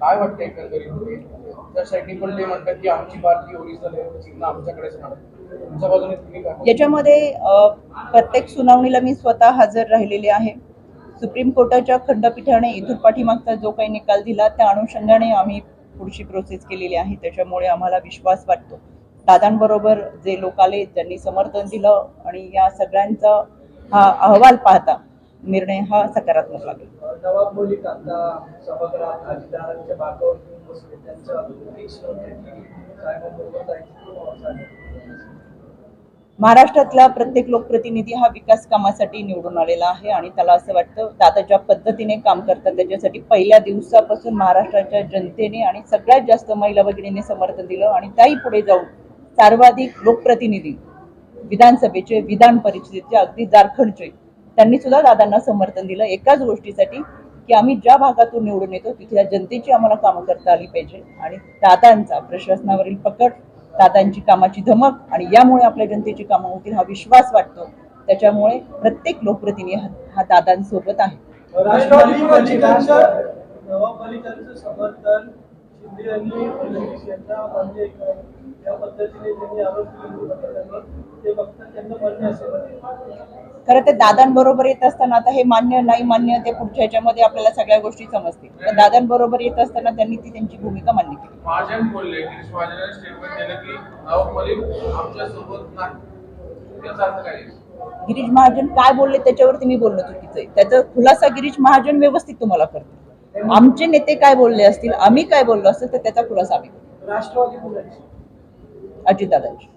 काय वाटतं एकंदरीत त्यासाठी पण ते म्हणतात की आमची पार्टी ओरिजिनल आहे चिन्ह आमच्याकडेच राहणार. तुमच्या बाजूने तुम्ही काय याच्यामध्ये प्रत्येक सुनावणीला मी स्वतः हजर राहिलेले आहे. सुप्रीम कोर्टाच्या खंडपीठाने इथून पाठीमागचा जो काही निकाल दिला त्या अनुषंगाने आम्ही पुढची प्रोसेस केलेली आहे. त्याच्यामुळे आम्हाला विश्वास वाटतो. दादांबरोबर जे लोक आले त्यांनी समर्थन दिलं आणि या सगळ्यांचा हा अहवाल पाहता निर्णय हा सकारात्मक लागेल. नवाब मलिक आता सभागृहात घेऊन बसले. महाराष्ट्रातला प्रत्येक लोकप्रतिनिधी हा विकास कामासाठी निवडून आलेला आहे आणि त्याला असं वाटतं दादा ज्या पद्धतीने काम करतात त्याच्यासाठी पहिल्या दिवसापासून महाराष्ट्राच्या जनतेने आणि सगळ्यात जास्त महिला भगिनींनी समर्थन दिलं आणि त्याही पुढे जाऊन सर्वाधिक लोकप्रतिनिधी विधानसभेचे विधान परिषदेचे अगदी झारखंडचे त्यांनी सुद्धा दादांना समर्थन दिलं एकाच गोष्टीसाठी की आम्ही ज्या भागातून निवडून येतो तिथल्या जनतेची आम्हाला कामं करता आली पाहिजे. आणि दादांचा प्रशासनावरील पकड दादांची कामाची धमक आणि यामुळे आपल्या जनतेची कामं होतील हा विश्वास वाटतो. त्याच्यामुळे प्रत्येक लोकप्रतिनिधी हा- दादांसोबत आहे. राष्ट्रवादी समर्थन खरं ते दादांबरोबर येत असताना आता हे मान्य नाही मान्य ते पुढच्या ह्याच्यामध्ये आपल्याला सगळ्या गोष्टी समजतील. पण दादांबरोबर येत असताना त्यांनी ती त्यांची भूमिका मान्य केली. महाजन बोलले गिरीश महाजनाने स्टेटमेंट दिलं की नवाब मलिक आमच्यासोबत नाही. याचा अर्थ काय? आहे? गिरीश महाजन काय बोलले त्याच्यावरती मी बोलणं चुकीचं आहे. त्याचा खुलासा गिरीश महाजन व्यवस्थित तुम्हाला करतो आमचे नेते काय बोलले असतील आम्ही काय बोललो असेल तर त्याचा खुलासा आम्ही. राष्ट्रवादी बोलायचे. अजितदादांची.